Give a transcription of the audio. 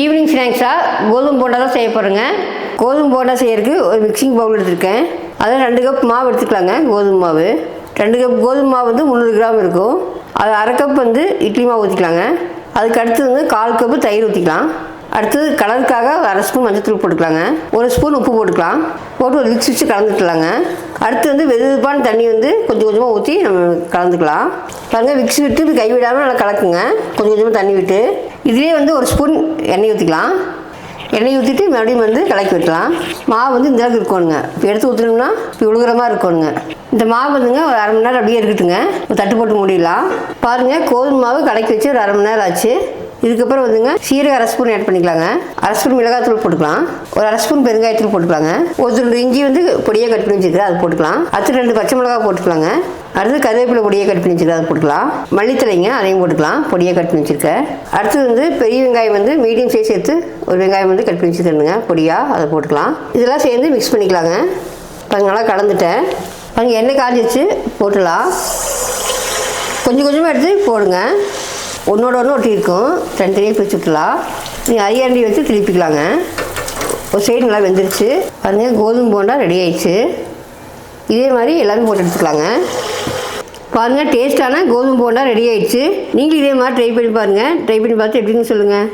Evening ஸ்நாக்ஸாக கோதுமை போண்டா தான் செய்ய போகிறேங்க கோதுமை போண்டா செய்யறதுக்கு ஒரு மிக்சிங் பவுல் எடுத்திருக்கேன். அதில் ரெண்டு கப் மாவு எடுத்துக்கலாங்க கோதுமை மாவு. ரெண்டு கப் கோதுமை மாவு வந்து முந்நூறு கிராம் இருக்கும். அது அரை கப் வந்து இட்லி மாவு ஊற்றிக்கலாங்க அதுக்கு அடுத்து வந்து கால் கப்பு தயிர் ஊற்றிக்கலாம் அடுத்தது கலருக்காக அரை ஸ்பூன் மஞ்சத்தூள் போட்டுக்கலாங்க. ஒரு ஸ்பூன் உப்பு போட்டுக்கலாம். போட்டு ஒரு மிக்ஸ் வச்சு கலந்துக்கலாங்க. அடுத்து வந்து வெதுப்பான தண்ணி வந்து கொஞ்சம் கொஞ்சமாக ஊற்றி நம்ம கலந்துக்கலாம். பாருங்கள் மிக்ஸ் விட்டு இப்படி கை விடாமல் நல்லா கலக்குங்க. கொஞ்சம் கொஞ்சமாக தண்ணி விட்டு. இதுலேயே வந்து ஒரு ஸ்பூன் எண்ணெய் ஊற்றிக்கலாம் எண்ணெய் ஊற்றிட்டு மறுபடியும் வந்து கலக்கி விட்டலாம் மாவு வந்து இந்த அளவுக்கு இருக்கணுங்க. இப்போ எடுத்து ஊற்றுனோம்னா இப்போ உழுகிற மாதிரி இருக்கணுங்க. இந்த மாவு வந்துங்க ஒரு அரை மணி நேரம் அப்படியே இருக்கட்டுங்க தட்டு போட்டு முடியலாம் பாருங்கள் கோதுமை மாவு கலக்கி வச்சு ஒரு அரை மணி நேரம் ஆச்சு. இதுக்கப்புறம் வந்துங்க சீரக அரை ஸ்பூன் ஆட் பண்ணிக்கலாங்க. அரை ஸ்பூன் மிளகாத்தூள் போட்டுக்கலாம். ஒரு அரை ஸ்பூன் பெருங்காயத்தூள் போட்டுக்கலாங்க. ஒரு துண்டு இஞ்சி வந்து பொடியாக கட் பண்ணி வச்சுருக்கேன் அது போட்டுக்கலாம். அடுத்து ரெண்டு பச்சை மிளகா போட்டுக்கலாங்க. அடுத்து கருவேப்பிலை பொடியை கட் பண்ணி வச்சுருக்கேன் அதை போட்டுக்கலாம். மல்லித்தலைங்க அதையும் போட்டுக்கலாம் பொடியாக கட் பண்ணி வச்சுருக்கேன் அடுத்து வந்து பெரிய வெங்காயம் வந்து மீடியம் சைஸ் எடுத்து ஒரு வெங்காயம் வந்து கட் பண்ணி வச்சுருக்கேனுங்க பொடியாக அதை போட்டுக்கலாம். இதெல்லாம் சேர்ந்து மிக்ஸ் பண்ணிக்கலாங்க. பாருங்க நல்லா கலந்துட்டேன். பாருங்க எண்ணெய் காஞ்சி வச்சு போட்டுடலாம். கொஞ்சம் கொஞ்சமாக எடுத்து போடுங்க. ஒன்றோட ஒன்று ஒட்டி இருக்கும். தனித்தனியாக பிரித்து விட்டுலாம் நீங்கள் அரியாண்டி வச்சு திருப்பிக்கலாங்க. ஒரு சைடு நல்லா வெந்துருச்சு. பாருங்க கோதுமை போண்டா ரெடி ஆயிடுச்சு. இதே மாதிரி எல்லாமே போட்டு எடுத்துக்கலாங்க. பாருங்கள் டேஸ்ட்டான கோதுமை போண்டா ரெடி ஆயிடுச்சு. நீங்களும் இதே மாதிரி ட்ரை பண்ணி பாருங்கள் ட்ரை பண்ணி பார்த்து எப்படின்னு சொல்லுங்கள்